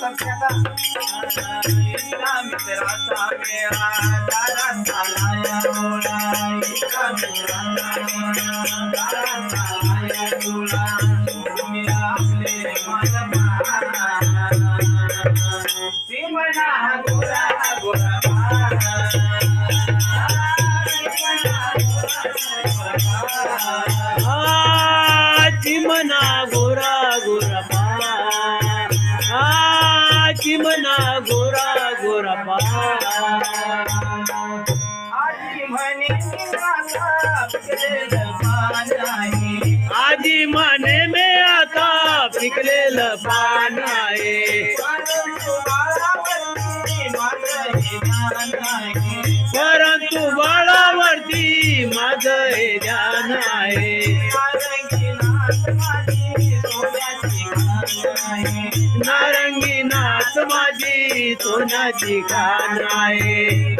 सत्याचा एका मित्राचा मेळा दारात आलाय डोळा एका मित्राचा मेळा दारात आलाय डोळा तुम्ही आपले मन ती म्हणा गोरा गोरा आजी म्हणे आजी माने में आता पिकलेलं पान आहे. परंतु बाळावरती माझं हे ध्यान आहे. माझी सोन्याची खान आहे.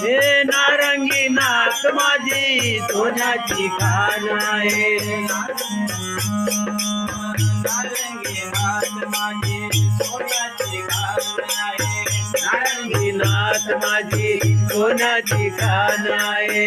हे नारंगी नाथ माझी सोन्याची खान आहे. नारंगी नाथ माझी सोन्याची खान आहे.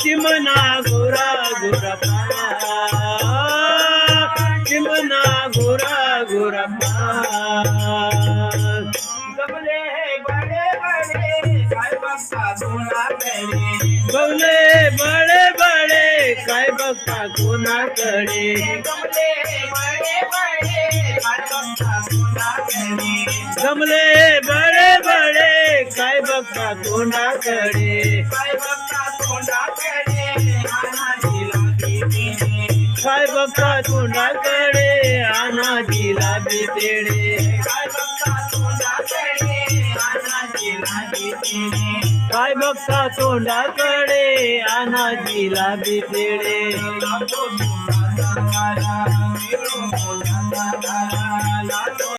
चिमना गोरा चिमना गोरा गोरा गमले बड़े बड़े काय बघता सोना करे गवले बडे बडे काय बघता कोणाकडे गमले बड़े बड़े काय बघता गमले काय बघता कोणाकडे काय बघता सोना करे आना दिला दीदीने काय बघता तोंडाकडे. अनाजीला बितेडे काय बघता सोना करे आना दिला दीदीने काय बघता तोंडाकडे